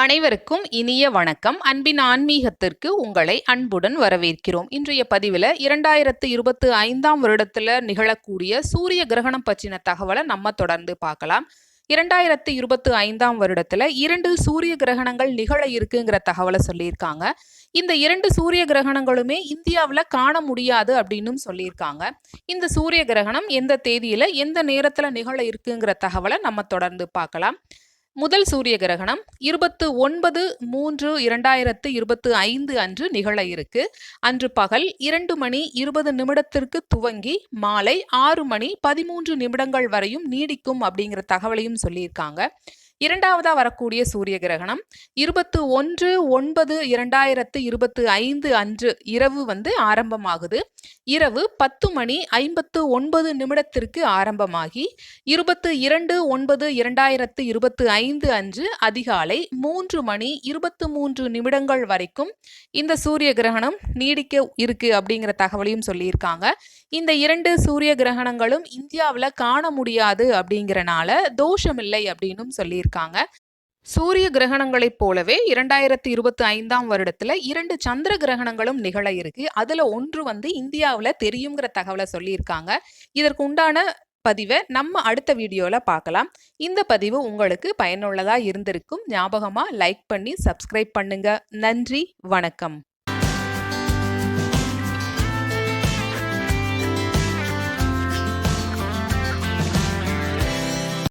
அனைவருக்கும் இனிய வணக்கம். அன்பின் ஆன்மீகத்திற்கு உங்களை அன்புடன் வரவேற்கிறோம். இன்றைய பதிவில் இரண்டாயிரத்து இருபத்து ஐந்தாம் வருடத்தில் நிகழக்கூடிய சூரிய கிரகணம் பற்றின தகவலை நம்ம தொடர்ந்து பார்க்கலாம். இரண்டாயிரத்து இருபத்து ஐந்தாம் வருடத்தில் இரண்டு சூரிய கிரகணங்கள் நிகழ இருக்குங்கிற தகவலை சொல்லியிருக்காங்க. இந்த இரண்டு சூரிய கிரகணங்களுமே இந்தியாவில் காண முடியாது அப்படின்னு சொல்லியிருக்காங்க. இந்த சூரிய கிரகணம் எந்த தேதியில் எந்த நேரத்தில் நிகழ இருக்குங்கிற தகவலை நம்ம தொடர்ந்து பார்க்கலாம். முதல் சூரிய கிரகணம் இருபத்து ஒன்பது மூன்று இரண்டாயிரத்து இருபத்து ஐந்து அன்று நிகழ இருக்கு. அன்று பகல் இரண்டு மணி இருபது நிமிடத்திற்கு துவங்கி மாலை ஆறு மணி பதிமூன்று நிமிடங்கள் வரையும் நீடிக்கும் அப்படிங்கிற தகவலையும் சொல்லியிருக்காங்க. இரண்டாவதாக வரக்கூடிய சூரிய கிரகணம் இருபத்து ஒன்று ஒன்பது இரண்டாயிரத்து இருபத்து ஐந்து அன்று இரவு வந்து ஆரம்பமாகுது. இரவு பத்து மணி ஐம்பத்து ஒன்பது நிமிடத்திற்கு ஆரம்பமாகி இருபத்து இரண்டு ஒன்பது இரண்டாயிரத்து இருபத்து ஐந்து அன்று அதிகாலை மூன்று மணி இருபத்து மூன்று நிமிடங்கள் வரைக்கும் இந்த சூரிய கிரகணம் நீடிக்க இருக்கு அப்படிங்கிற தகவலையும் சொல்லியிருக்காங்க. இந்த இரண்டு சூரிய கிரகணங்களும் இந்தியாவில் காண முடியாது அப்படிங்கிறனால தோஷமில்லை அப்படின்னும் சொல்லியிருக்காங்க சூரிய கிரகணங்களைப் போலவே இரண்டாயிரத்தி இருபத்தி ஐந்தாம் வருடத்துல இரண்டு சந்திர கிரகணங்களும் நிகழ இருக்கு. அதுல ஒன்று வந்து இந்தியாவில் தெரியுங்கிற தகவலை சொல்லியிருக்காங்க. இதற்கு உண்டான பதிவை நம்ம அடுத்த வீடியோவில் பார்க்கலாம். இந்த பதிவு உங்களுக்கு பயனுள்ளதாக இருந்திருக்கும். ஞாபகமாக லைக் பண்ணி சப்ஸ்கிரைப் பண்ணுங்க. நன்றி வணக்கம்.